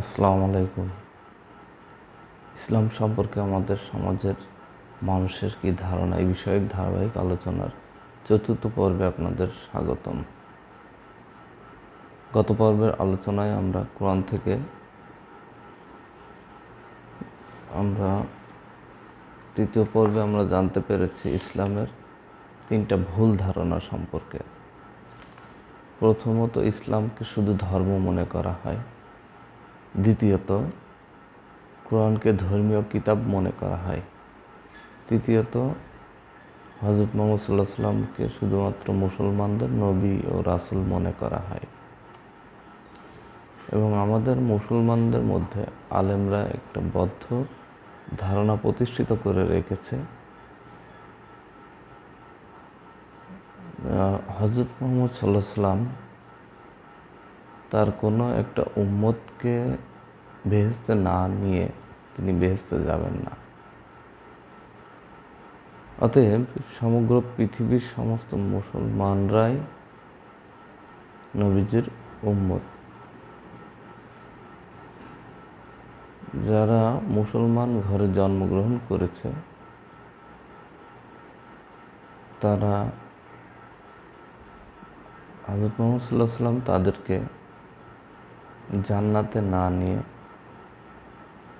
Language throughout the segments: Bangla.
আসসালামু আলাইকুম। ইসলাম সম্পর্কে আমাদের সমাজের মানুষের কি ধারণা? এই বিষয়ক ধারাবাহিক আলোচনার চতুর্থ পর্বে আপনাদের স্বাগতম। গত পর্বের আলোচনায় আমরা কোরআন থেকে আমরা তৃতীয় পর্বে আমরা জানতে পেরেছি ইসলামের তিনটা ভুল ধারণা সম্পর্কে। প্রথমত ইসলামকে শুধু ধর্ম মনে করা হয়। দ্বিতীয়ত, কোরআনকে ধর্মীয় কিতাব মনে করা হয়। তৃতীয়ত হজরত মোহাম্মদ সাল্লাহ সাল্লামকে শুধুমাত্র মুসলমানদের নবী ও রাসুল মনে করা হয়। এবং আমাদের মুসলমানদের মধ্যে আলেমরা একটা বদ্ধ ধারণা প্রতিষ্ঠিত করে রেখেছে। হজরত মোহাম্মদ সাল্লাহ সাল্লাম তার কোনো একটা উম্মতকে বেহেস্তে না নিয়ে তিনি বেহেস্তে যাবেন না। অতএব সমগ্র পৃথিবীর সমস্ত মুসলমানরাই নবীজির উম্মত। যারা মুসলমান ঘরে জন্মগ্রহণ করেছে, তারা হজরত মোহাম্মদ সাল্লাহ সাল্লাম তাদেরকে জান্নাতে না নিয়ে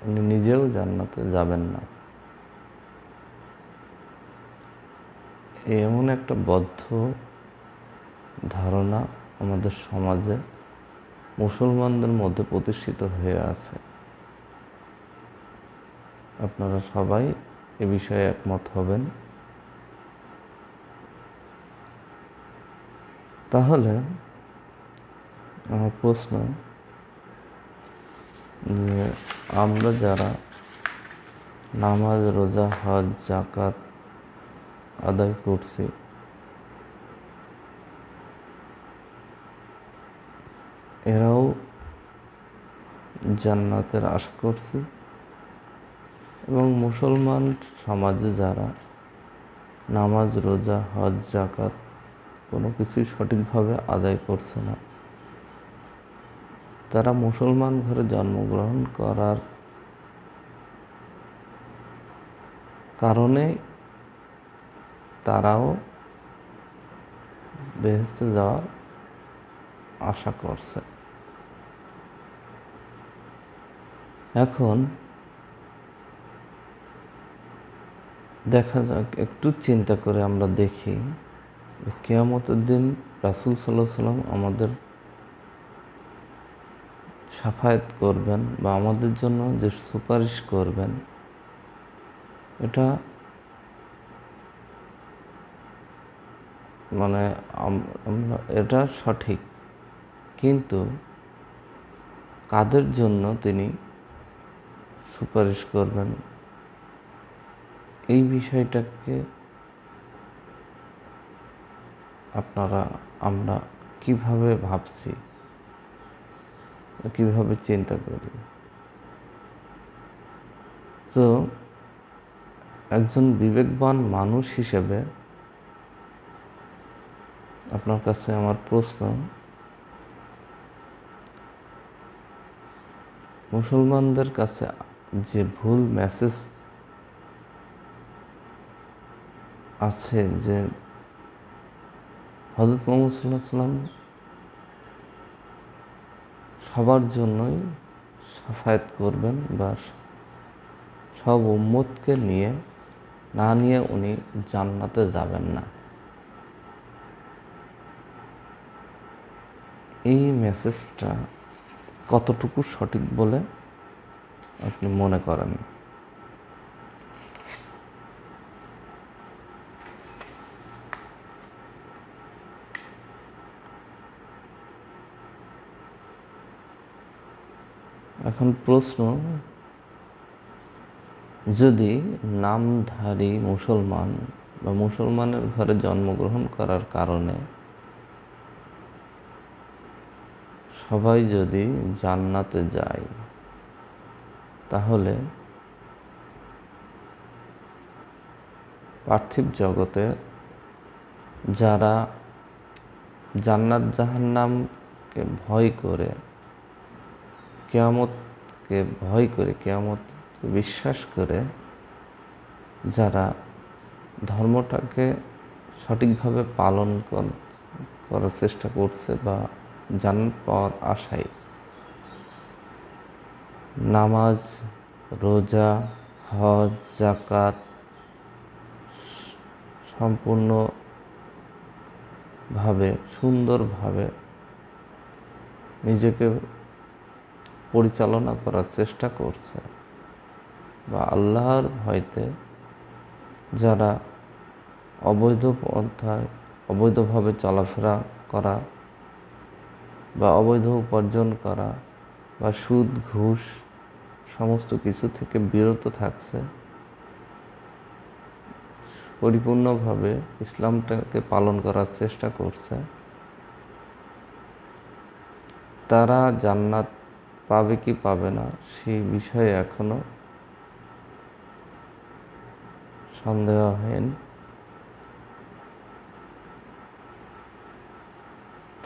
উনি নিজেও জান্নাতে যাবেন না। এমন একটা বদ্ধ ধারণা আমাদের সমাজে মুসলমানদের মধ্যে প্রতিষ্ঠিত হয়ে আছে। আপনারা সবাই এ বিষয়ে একমত হবেন। তাহলে আমার প্রশ্ন আমরা যারা নামাজ, রোজা, হজ জাকাত আদায় করছি, এরাও জান্নাতের আশা করছি এবং মুসলমান সমাজে যারা নামাজ, রোজা, হজ জাকাত কোনো কিছুই সঠিকভাবে আদায় করছে না। তারা মুসলমান ঘরে জন্মগ্রহণ করার কারণে তারাও বেহেস্তে যাওয়ার আশা করছে। এখন দেখা যাক, একটু চিন্তা করে আমরা দেখি কেয়ামতের দিন রাসুল সাল্লাহ সাল্লাম আমাদের সাফায়াত করবেন বা আমাদের জন্য যে সুপারিশ করবেন, এটা মানে আমরা, এটা সঠিক। কিন্তু কাদের জন্য তিনি সুপারিশ করবেন? এই বিষয়টাকে আপনারা, আমরা কীভাবে ভাবছি? কীভাবে চিন্তা করি তো একজন বিবেকবান মানুষ হিসেবে আপনার কাছে আমার প্রশ্ন, মুসলমানদের কাছে যে ভুল মেসেজ আছে যে হজরত মোহাম্মদ সাল্লাহ সাল্লাম সবার জন্যই সাফায়াত করবেন বা সব উম্মতকে নিয়ে, না নিয়ে উনি জান্নাতে যাবেন না। এই মেসেজটা কতটুকু সঠিক বলে আপনি মনে করেন? এখন প্রশ্ন, যদি নামধারী মুসলমান বা মুসলমানের ঘরে জন্মগ্রহণ করার কারণে সবাই যদি জান্নাতে যায়, তাহলে পার্থিব জগতে যারা জান্নাত জাহান্নামকে ভয় করে কেয়ামতকে ভয় করে কেয়ামত বিশ্বাস করে যারা ধর্মটাকে সঠিকভাবে পালন কর- করার চেষ্টা করছে বা জান্নাত পাওয়ার আশায় নামাজ, রোজা, হজ জাকাত সম্পূর্ণভাবে সুন্দরভাবে নিজেকে পরিচালনা করার চেষ্টা করছে। বা আল্লাহর ভয়তে যারা অবৈধ পন্থায়, অবৈধভাবে চলাফেরা করা বা অবৈধ উপার্জন করা বা সুদ, ঘুষ সমস্ত কিছু থেকে বিরত থাকছে, পরিপূর্ণভাবে ইসলামটাকে পালন করার চেষ্টা করছে, তারা জান্নাত পাবে কি পাবে না, সেই বিষয়ে এখনও সন্দেহহীন।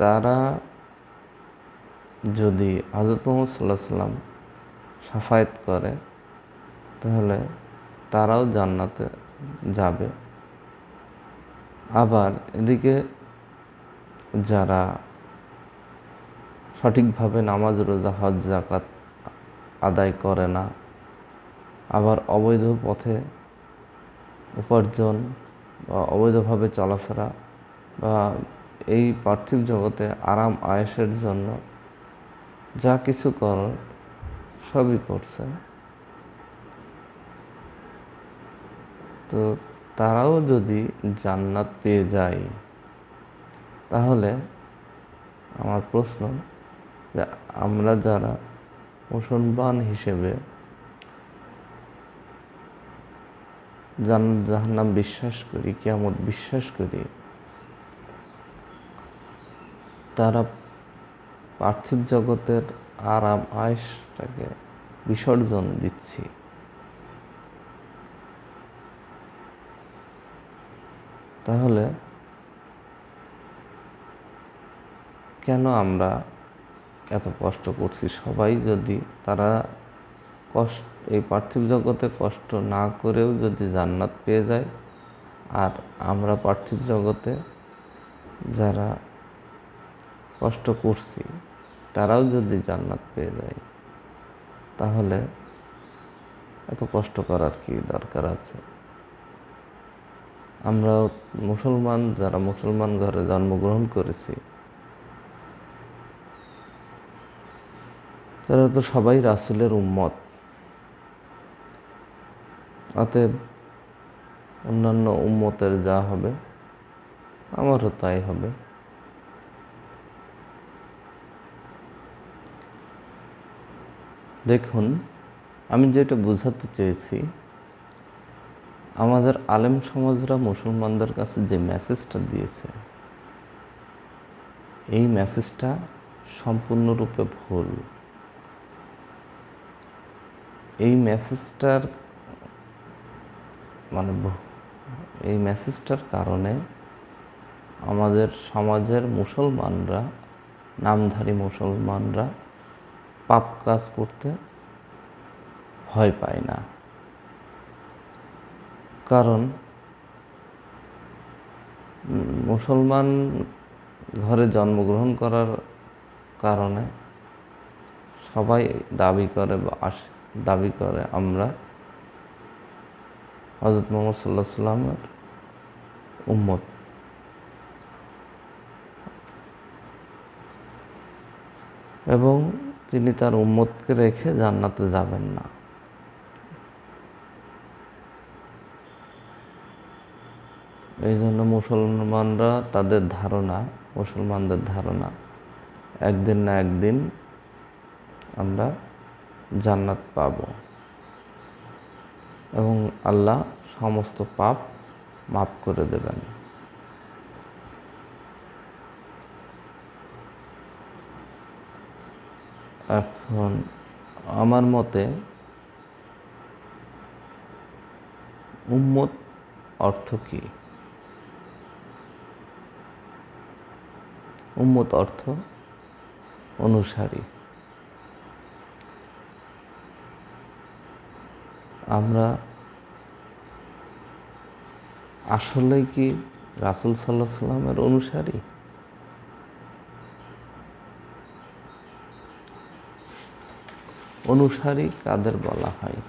তারা যদি হজরত মোহাম্মদ সাল্লাহ সাল্লাম সাফায়াত করে, তাহলে তারাও জান্নাতে যাবে। আবার এদিকে যারা সঠিকভাবে নামাজ, রোজা, হজ জাকাত আদায় করে না। আবার অবৈধ পথে উপার্জন বা অবৈধভাবে চলাফেরা বা এই পার্থিব জগতে আরাম, আয়েসের জন্য যা কিছু করার সবই করছে। তো তারাও যদি জান্নাত পেয়ে যায়, তাহলে আমার প্রশ্ন যে আমরা যারা মুসলমান হিসেবে জান্নাত জাহান্নাম বিশ্বাস করি কেমন বিশ্বাস করি, তারা পার্থিব জগতের আরাম আয়েসটাকে বিসর্জন দিচ্ছি। তাহলে কেন আমরা এত কষ্ট করছি। সবাই যদি তারা কষ্ট এই পার্থিব জগতে কষ্ট না করেও যদি জান্নাত পেয়ে যায়, আর আমরা পার্থিব জগতে যারা কষ্ট করছি, তারাও যদি জান্নাত পেয়ে যায়, তাহলে এত কষ্ট করার কি দরকার আছে? আমরা মুসলমান, যারা মুসলমান ঘরে জন্মগ্রহণ করেছি তারা তো সবাই রাসুলের উম্মত। অতএব অন্যান্য উম্মতের যা হবে, আমারও তাই হবে। দেখুন, আমি যেটা বোঝাতে চেয়েছি, আমাদের আলেম সমাজরা মুসলমানদের কাছে যে মেসেজটা দিয়েছে, এই মেসেজটা সম্পূর্ণরূপে ভুল। এই মেসেজটার মানে এই মেসেজটার কারণে আমাদের সমাজের মুসলমানরা, নামধারী মুসলমানরা পাপ কাজ করতে ভয় পায় না। কারণ মুসলমান ঘরে জন্মগ্রহণ করার কারণে সবাই দাবি করে বা আস- দাবি করে আমরা হজরত মোহাম্মদ সাল্লাহ সাল্লামের উম্মত। এবং তিনি তার উম্মতকে রেখে জান্নাতে যাবেন না। এই জন্য মুসলমানরা তাদের ধারণা, মুসলমানদের ধারণা, একদিন না একদিন আমরা জান্নাত পাব। এবং আল্লাহ সমস্ত পাপ মাফ করে দেবেন। এখন আমার মতে উম্মত অর্থ কি? উম্মত অর্থ অনুসারী। আমরা আসলেই কি রাসুল সাল্লাহ সাল্লামের অনুসারী? অনুসারী কাদের বলা হয়?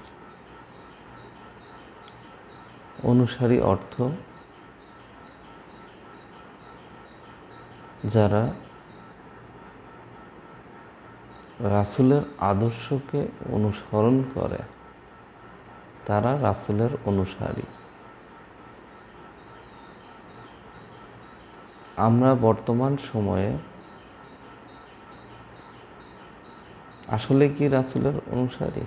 অনুসারী অর্থ যারা রাসুলের আদর্শকে অনুসরণ করে। তারা রাসুলের অনুসারী। আমরা বর্তমান সময়ে আসলে কি রাসুলের অনুসারী?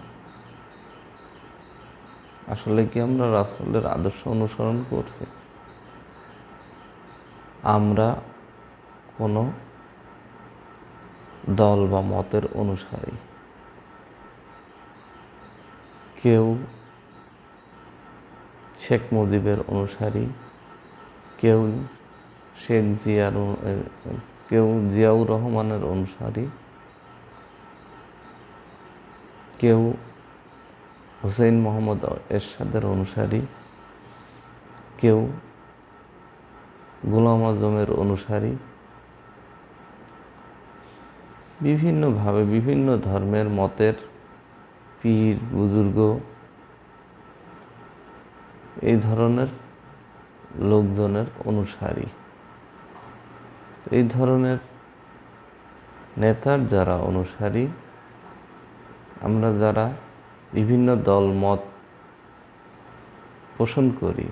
আসলে কি আমরা রাসুলের আদর্শ অনুসরণ করছি? আমরা কোনো দল বা মতের অনুসারী। কেউ শেখ মুজিবের অনুসারী। কেউ শেখ জিয়ার কেউ জিয়াউর রহমানের অনুসারী। কেউ হুসেইন মোহাম্মদ এরশাদের অনুসারী। কেউ গোলাম আজমের অনুসারী। বিভিন্নভাবে বিভিন্ন ধর্মের মতের পীর, বুজুর্গ এই ধরনের লোকজনের অনুসারী। এই ধরনের নেতার যারা অনুসারী, আমরা যারা বিভিন্ন দল, মত পোষণ করি,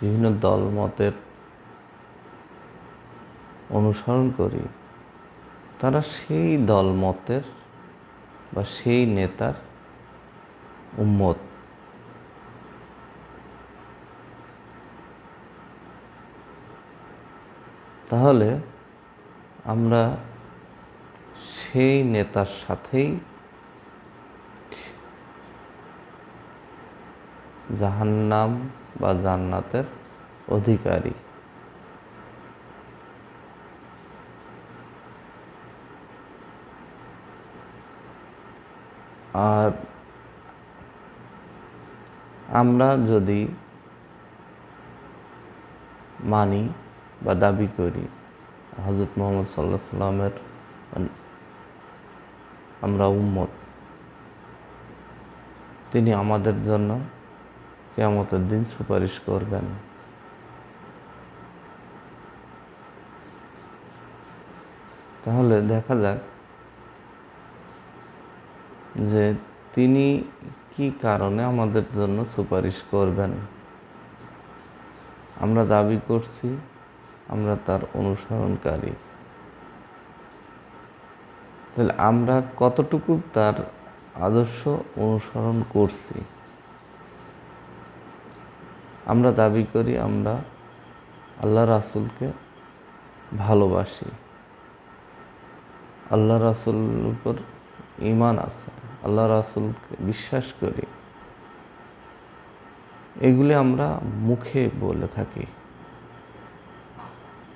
বিভিন্ন দল, মতের অনুসরণ করি, তারা সেই দল, মতের বা সেই নেতার উম্মত। তাহলে আমরা সেই নেতার সাথেই জাহান্নাম বা জান্নাতের অধিকারী। আর আমরা যদি মানি বা দাবি করি হজরত মোহাম্মদ সাল্লাহ সাল্লামের আমরা উম্মত। তিনি আমাদের জন্য কেয়ামতের দিন সুপারিশ করবেন। তাহলে দেখা যাক যে তিনি কি কারণে আমাদের জন্য সুপারিশ করবেন। আমরা দাবি করছি আমরা তার অনুসরণকারী। তাহলে আমরা কতটুকু তার আদর্শ অনুসরণ করছি? আমরা দাবি করি আমরা আল্লাহ রাসুলকে ভালোবাসি। আল্লাহ রাসুল উপর ইমান আছে। আল্লাহ রাসুলকে বিশ্বাস করি। এগুলি আমরা মুখে বলে থাকি।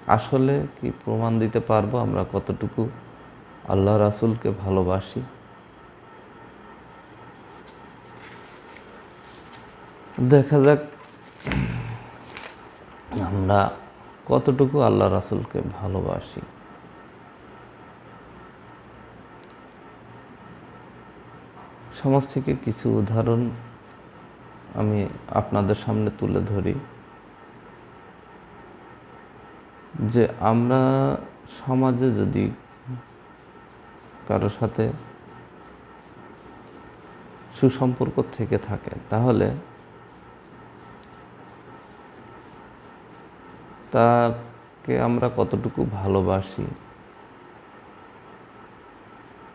আসলে কি প্রমাণ দিতে পারব? আমরা কতটুকু আল্লাহ রাসুলকে ভালোবাসি? দেখা যাক আমরা কতটুকু আল্লাহ রাসুলকে ভালোবাসি। সমাজ থেকে কিছু উদাহরণ আমি আপনাদের সামনে তুলে ধরি। যে আমরা সমাজে যদি কারোর সাথে সুসম্পর্ক থেকে থাকে, তাহলে তাকে আমরা কতটুকু ভালোবাসি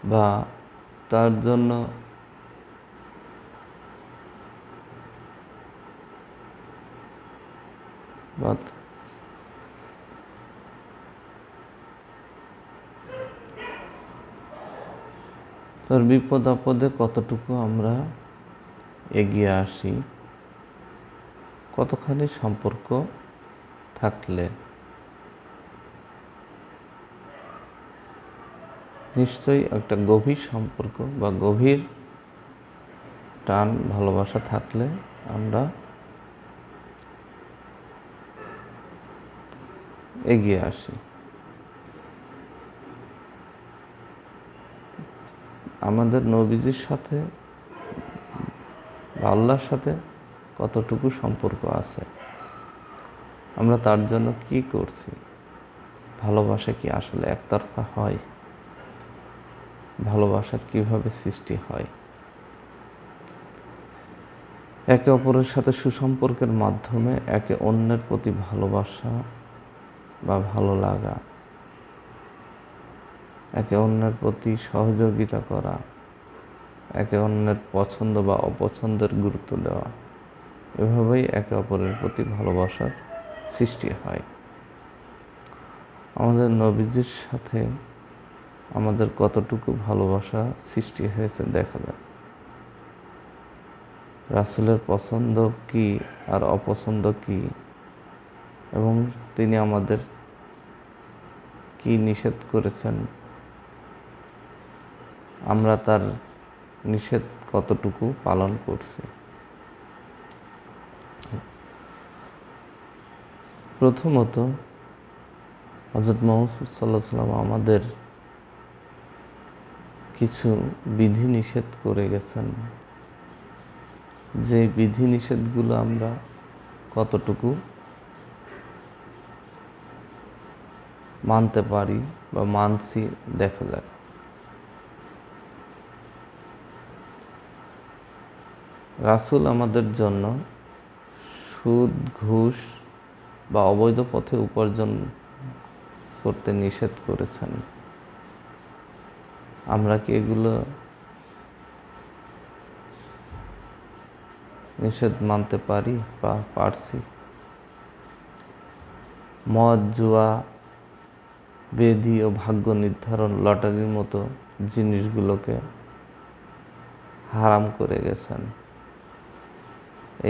বা তার জন্য বা তার বিপদ আপদে কতটুকু আমরা এগিয়ে আসি? কতখানি সম্পর্ক থাকলে? নিশ্চয়ই একটা গভীর সম্পর্ক বা গভীর টান, ভালোবাসা থাকলে আমরা এগিয়ে আসি। আমাদের নবীজির সাথে বা আল্লাহর সাথে কতটুকু সম্পর্ক আছে? আমরা তার জন্য কি করছি? ভালোবাসা কি আসলে একতরফা হয়? ভালোবাসা কীভাবে সৃষ্টি হয়? একে অপরের সাথে সুসম্পর্কের মাধ্যমে একে অন্যের প্রতি ভালোবাসা বা ভালো লাগা একে অন্যের প্রতি সহযোগিতা করা, একে অন্যের পছন্দ বা অপছন্দের গুরুত্ব দেওয়া, এভাবেই একে অপরের প্রতি ভালোবাসার সৃষ্টি হয়। আমাদের নবীজির সাথে আমাদের কতটুকু ভালোবাসা সৃষ্টি হয়েছে দেখা যায় রাসুলের পছন্দ কি আর অপছন্দ কি? এবং তিনি আমাদের কি নিষেধ করেছেন আমরা তার নিষেধ কতটুকু পালন করছি। প্রথমত হজরত মোহাম্মদ সাল্লাহ সাল্লাম আমাদের কিছু বিধি নিষেধ করে গেছেন। যে বিধি নিষেধগুলো আমরা কতটুকু মানতে পারি বা মানছি, দেখা যাক। রাসুল আমাদের জন্য সুদ, ঘুষ বা অবৈধ পথে উপার্জন করতে নিষেধ করেছেন। আমরা কি এগুলো নিষেধ মানতে পারি বা পারছি? মদ, জুয়া, বেদি ও ভাগ্য নির্ধারণ লটারির মতো জিনিসগুলোকে হারাম করে গেছেন।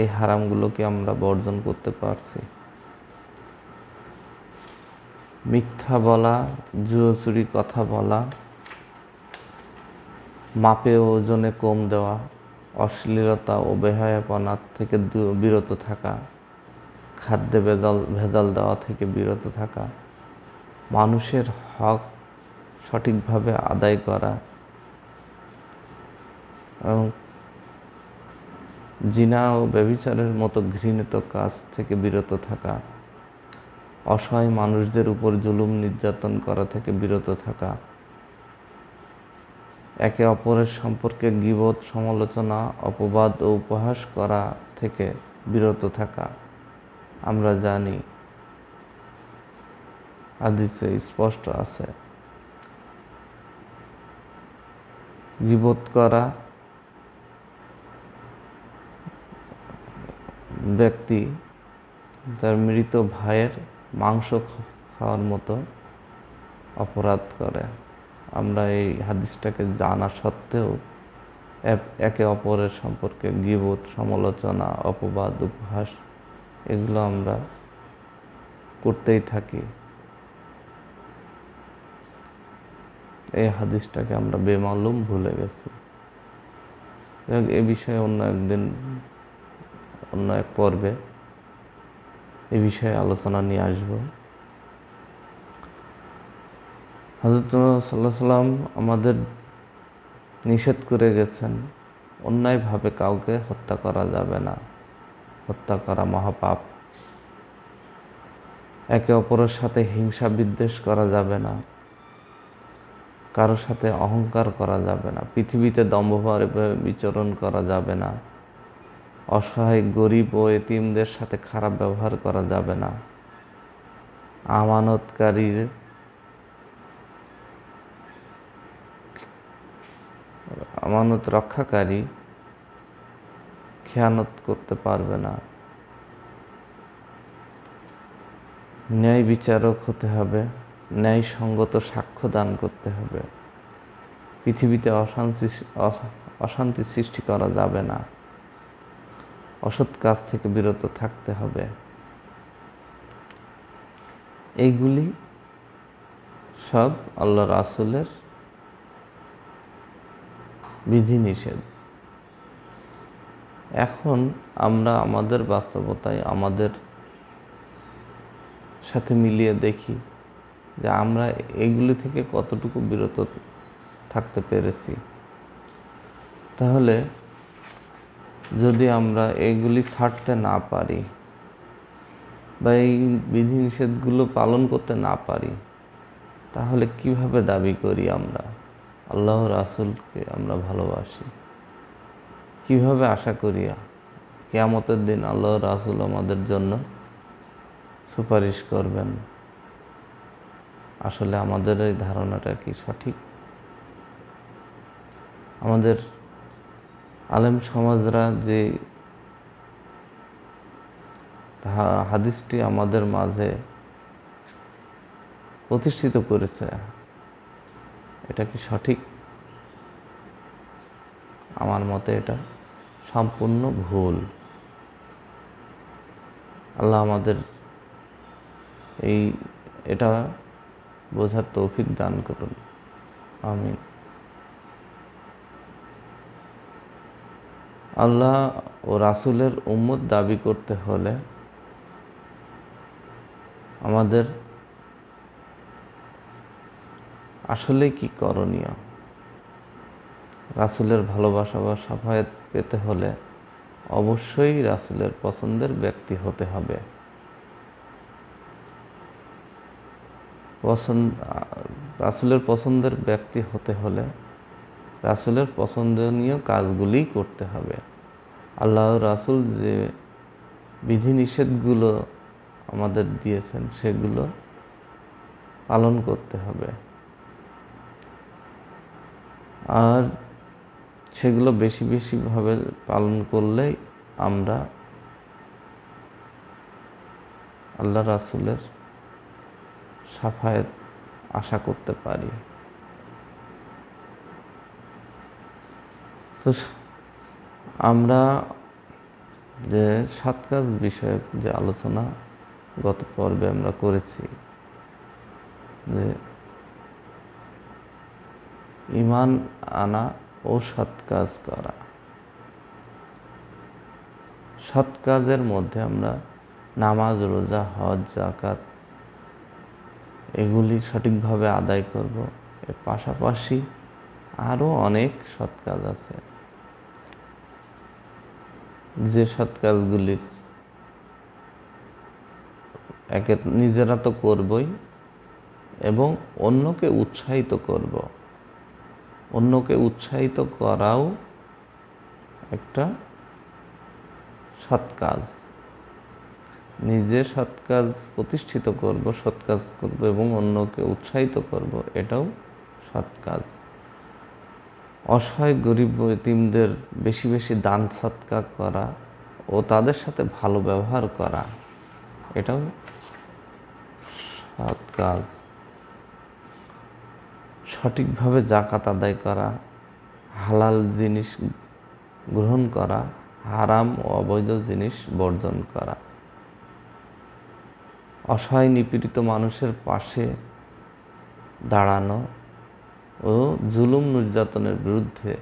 এই হারামগুলোকে আমরা বর্জন করতে পারছি। মিথ্যা বলা জুয়ো চুরি কথা বলা, মাপে ওজনে কম দেওয়া, অশ্লীলতা ও বেহায়াপনার থেকে বিরত থাকা, খাদ্যে ভেজাল ভেজাল দেওয়া থেকে বিরত থাকা, মানুষের হক সঠিকভাবে আদায় করা, এবং জিনা ও ব্যবিচারের মতো ঘৃণিত কাজ থেকে বিরত থাকা, অসহায় মানুষদের উপর জুলুম নির্যাতন করা থেকে বিরত থাকা, একে অপরের সম্পর্কে গিবত, সমালোচনা, অপবাদ ও উপহাস করা থেকে বিরত থাকা। আমরা জানি আদিসে স্পষ্ট আছে। গিবত করা ব্যক্তি তার মৃত ভাইয়ের মাংস খাওয়ার মতো অপরাধ করে। আমরা এই হাদিসটাকে জানা সত্ত্বেও একে অপরের সম্পর্কে গিবোধ সমালোচনা, অপবাদ, উপহাস এগুলো আমরা করতেই থাকি। এই হাদিসটাকে আমরা বেমালুম ভুলে গেছি। এ বিষয়ে অন্য একদিন অন্য এক পর্বে এ বিষয়ে আলোচনা নিয়ে আসব। হজরত সাল্লাহ সাল্লাম আমাদের নিষেধ করে গেছেন, অন্যায়ভাবে কাউকে হত্যা করা যাবে না, হত্যা করা মহাপাপ। একে অপরের সাথে হিংসা বিদ্বেষ করা যাবে না কারোর সাথে অহংকার করা যাবে না, পৃথিবীতে দম্ভভাবে বিচরণ করা যাবে না। অসহায় গরিব ও এতিমদের সাথে খারাপ ব্যবহার করা যাবে না। আমানতকারীর আমানত রক্ষাকারী খেয়ানত করতে পারবে না। ন্যায় বিচারক হতে হবে ন্যায় সঙ্গত সাক্ষ্য দান করতে হবে। পৃথিবীতে অশান্তি অশান্তি সৃষ্টি করা যাবে না। অসৎ কাজ থেকে বিরত থাকতে হবে। এইগুলি সব আল্লাহ রাসুলের বিধিনিষেধ। এখন আমরা আমাদের বাস্তবতায় আমাদের সাথে মিলিয়ে দেখি যে আমরা এগুলি থেকে কতটুকু বিরত থাকতে পেরেছি। তাহলে যদি আমরা এইগুলি ছাড়তে না পারি বা এই বিধিনিষেধগুলো পালন করতে না পারি, তাহলে কীভাবে দাবি করি আমরা? আল্লাহ রাসুলকে আমরা ভালোবাসি। কীভাবে আশা করি কেয়ামতের দিন আল্লাহ রাসুল আমাদের জন্য সুপারিশ করবেন? আসলে আমাদের এই ধারণাটা কি সঠিক? আমাদের আলেম সমাজরা যে হাদিসটি আমাদের মাঝে প্রতিষ্ঠিত করেছে, এটা কি সঠিক? আমার মতে এটা সম্পূর্ণ ভুল। আল্লাহ আমাদের এই, এটা বোঝার তৌফিক দান করুন। আমিন। আল্লাহ ও রাসুলের উম্মত দাবি করতে হলে আমাদের আসলে কি করণীয়? রাসুলের ভালোবাসা বা সাফায়াত পেতে হলে অবশ্যই রাসুলের পছন্দের ব্যক্তি হতে হবে। পছন্দ, রাসুলের পছন্দের ব্যক্তি হতে হলে রাসুলের পছন্দনীয় কাজগুলি করতে হবে। আল্লাহ রাসুল যে বিধিনিষেধগুলো আমাদের দিয়েছেন, সেগুলো পালন করতে হবে। আর সেগুলো বেশি বেশিভাবে পালন করলেই আমরা আল্লাহ রাসুলের সাফায়েত আশা করতে পারি। তো আমরা যে সাত কাজ বিষয়ক যে আলোচনা গত পর্বে আমরা করেছি, যে ইমান আনা ও সৎ কাজ করা। সৎ কাজের মধ্যে আমরা নামাজ, রোজা, হজ জাকাত এগুলি সঠিকভাবে আদায় করব। এর পাশাপাশি আরও অনেক সৎ কাজ আছে। যে সৎ কাজগুলির একে নিজেরা তো করবই এবং অন্যকে উৎসাহিত করব। অন্যকে উৎসাহিত করাও একটা সৎ কাজ। নিজে সৎ কাজ প্রতিষ্ঠিত করব, সৎ কাজ করব এবং অন্যকে উৎসাহিত করব, এটাও সৎ কাজ। অসহায় গরিব এতিমদের বেশি বেশি দান সৎকার করা ও তাদের সাথে ভালো ব্যবহার করা, এটাও সৎ কাজ। সঠিকভাবে জাকাত আদায় করা, হালাল জিনিস গ্রহণ করা, হারাম ও অবৈধ জিনিস বর্জন করা। অসহায় নিপীড়িত মানুষের পাশে দাঁড়ানো ও জুলুম নির্যাতনের বিরুদ্ধে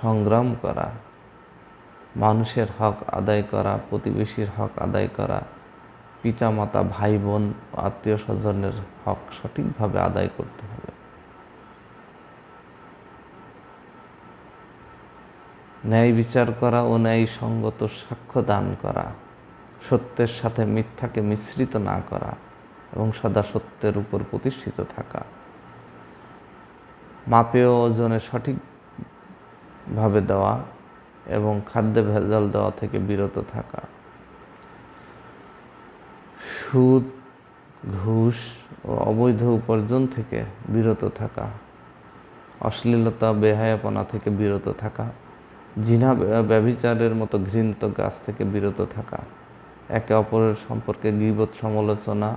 সংগ্রাম করা, মানুষের হক আদায় করা, প্রতিবেশীর হক আদায় করা পিতা মাতা ভাই বোন আত্মীয় স্বজনের হক সঠিকভাবে আদায় করতে হবে। ন্যায় বিচার করা ও ন্যায় সঙ্গত সাক্ষ্য দান করা, সত্যের সাথে মিথ্যাকে মিশ্রিত না করা এবং সদা সত্যের উপর প্রতিষ্ঠিত থাকা। মাপেয় ওজনে সঠিকভাবে দেওয়া এবং খাদ্যে ভেজাল দেওয়া থেকে বিরত থাকা। সুদ, ঘুষ ও অবৈধ উপার্জন থেকে বিরত থাকা। অশ্লীলতা, বেহায়াপনা থেকে বিরত থাকা। জিনা ব্যবিচারের মতো ঘৃণিত গাছ থেকে বিরত থাকা। একে অপরের সম্পর্কে গিবত সমালোচনা,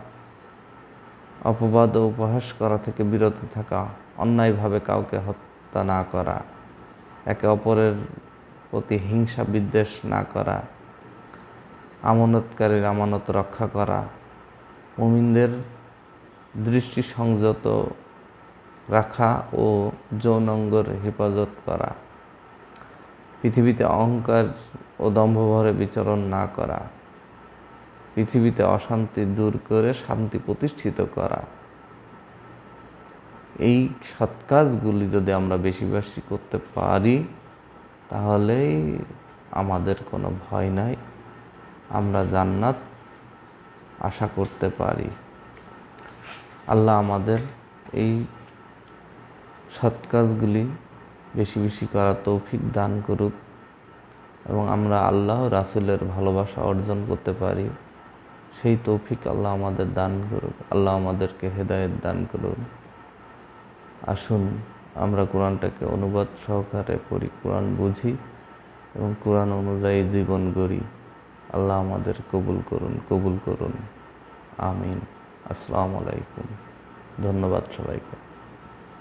অপবাদ ও উপহাস করা থেকে বিরত থাকা। অন্যায়ভাবে কাউকে হত্যা না করা, একে অপরের প্রতি হিংসা বিদ্বেষ না করা, আমানতকারীর আমানত রক্ষা করা, মুমিনদের দৃষ্টি সংযত রাখা ও যৌনঙ্গর হেফাজত করা, পৃথিবীতে অহংকার ও দম্ভভরে বিচরণ না করা, পৃথিবীতে অশান্তি দূর করে শান্তি প্রতিষ্ঠিত করা। এই সৎ কাজগুলি যদি আমরা বেশি বেশি করতে পারি, তাহলেই আমাদের কোনো ভয় নাই। আমরা জান্নাত আশা করতে পারি। আল্লাহ আমাদের এই সৎ কাজগুলি বেশি বেশি করা তৌফিক দান করুক এবং আমরা আল্লাহ রাসুলের ভালোবাসা অর্জন করতে পারি। সেই তৌফিক আল্লাহ আমাদের দান করুক। আল্লাহ আমাদেরকে হেদায়েত দান করুন আসুন, আমরা কোরআনটাকে অনুবাদ সহকারে পড়ি, কোরআন বুঝি এবং কোরআন অনুযায়ী জীবন গড়ি। আল্লাহ আমাদের কবুল করুন কবুল করুন। আমিন। আসসালামু আলাইকুম। ধন্যবাদ সবাইকে।